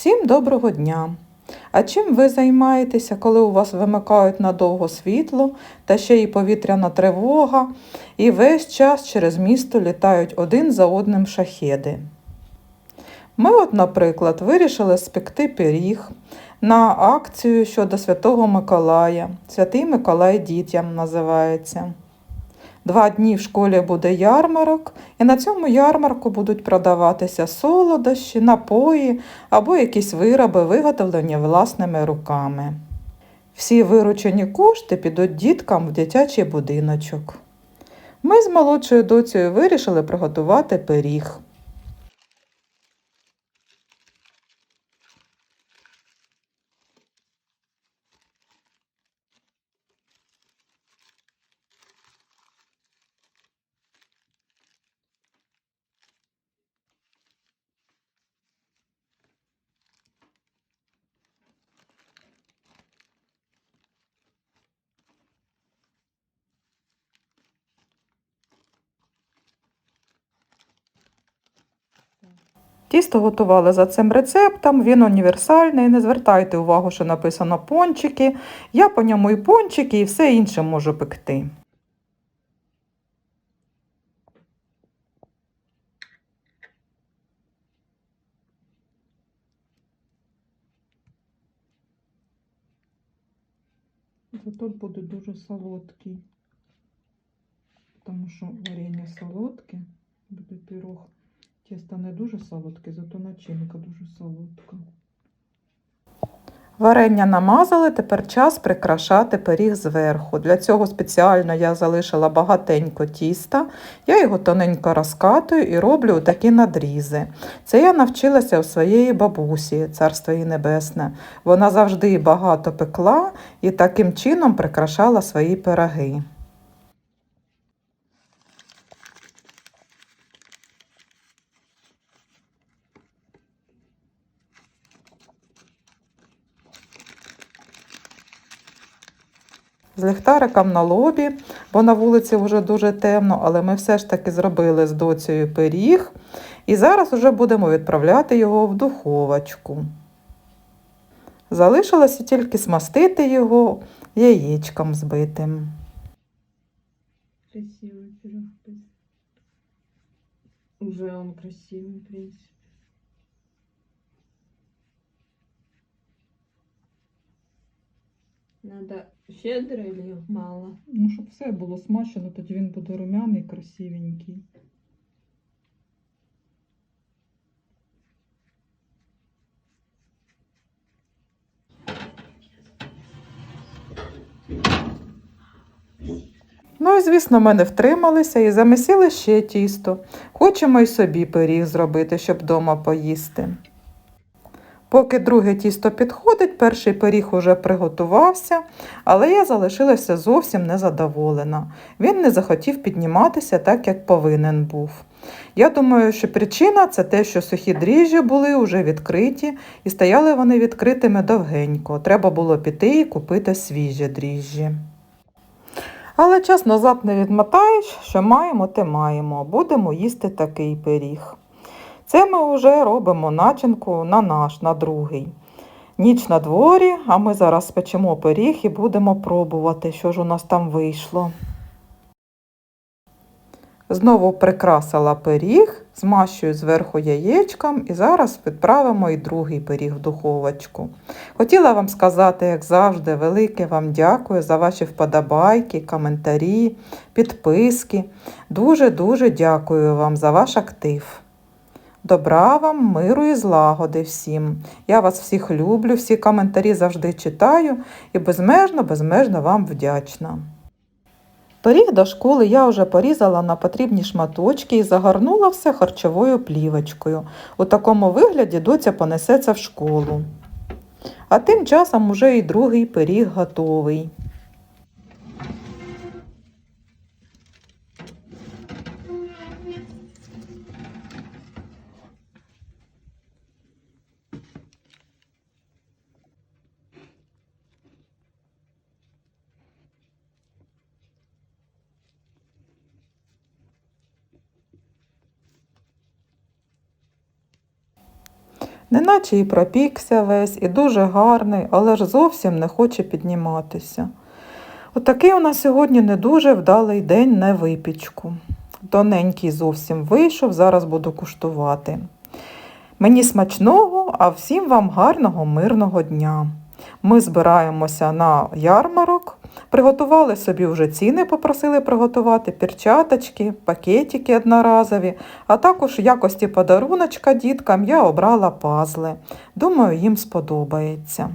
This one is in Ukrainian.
Всім доброго дня! А чим ви займаєтеся, коли у вас вимикають надовго світло та ще й повітряна тривога, і весь час через місто літають один за одним шахеди? Ми, от, наприклад, вирішили спекти пиріг на акцію щодо Святого Миколая. Святий Миколай дітям називається. Два дні в школі буде ярмарок, і на цьому ярмарку будуть продаватися солодощі, напої або якісь вироби, виготовлені власними руками. Всі виручені кошти підуть діткам в дитячий будиночок. Ми з молодшою доцею вирішили приготувати пиріг. Тісто готували за цим рецептом, він універсальний. Не звертайте увагу, що написано пончики. Я по ньому і пончики, і все інше можу пекти. Зато буде дуже солодкий, тому що варення солодке, буде пирог. Тісто не дуже солодке, зато начинка дуже солодка. Варення намазали, тепер час прикрашати пиріг зверху. Для цього спеціально я залишила багатенько тіста. Я його тоненько розкатую і роблю такі надрізи. Це я навчилася у своєї бабусі, царство її небесне. Вона завжди багато пекла і таким чином прикрашала свої пироги. З ліхтариком на лобі, бо на вулиці вже дуже темно, але ми все ж таки зробили з доцею пиріг. І зараз вже будемо відправляти його в духовочку. Залишилося тільки смастити його яєчком збитим. Красивый пирог. Уже он красивый, в принципе. Надо щедро или мало? Ну, щоб все було смачено, тоді він буде румяний, красивенький. Ну і, звісно, ми не втрималися і замісили ще тісто. Хочемо й собі пиріг зробити, щоб вдома поїсти. Поки друге тісто підходить, перший пиріг уже приготувався, але я залишилася зовсім незадоволена. Він не захотів підніматися так, як повинен був. Я думаю, що причина це те, що сухі дріжджі були вже відкриті і стояли вони відкритими довгенько. Треба було піти і купити свіжі дріжджі. Але час назад не відмотаєш, що маємо, те маємо. Будемо їсти такий пиріг. Це ми вже робимо начинку на наш, на другий. Ніч на дворі, а ми зараз спечемо пиріг і будемо пробувати, що ж у нас там вийшло. Знову прикрасила пиріг, змащую зверху яєчком і зараз відправимо і другий пиріг в духовочку. Хотіла вам сказати, як завжди, велике вам дякую за ваші вподобайки, коментарі, підписки. Дуже-дуже дякую вам за ваш актив. Добра вам, миру і злагоди всім. Я вас всіх люблю, всі коментарі завжди читаю і безмежно, безмежно вам вдячна. Пиріг до школи я вже порізала на потрібні шматочки і загорнула все харчовою плівочкою. У такому вигляді доця понесеться в школу. А тим часом уже і другий пиріг готовий. Неначе і пропікся весь, і дуже гарний, але ж зовсім не хоче підніматися. Отакий у нас сьогодні не дуже вдалий день на випічку. Тоненький зовсім вийшов, зараз буду куштувати. Мені смачного, а всім вам гарного, мирного дня. Ми збираємося на ярмарок. Приготували собі вже ціни, попросили приготувати перчаточки, пакетики одноразові, а також в якості подаруночка діткам я обрала пазли. Думаю, їм сподобається.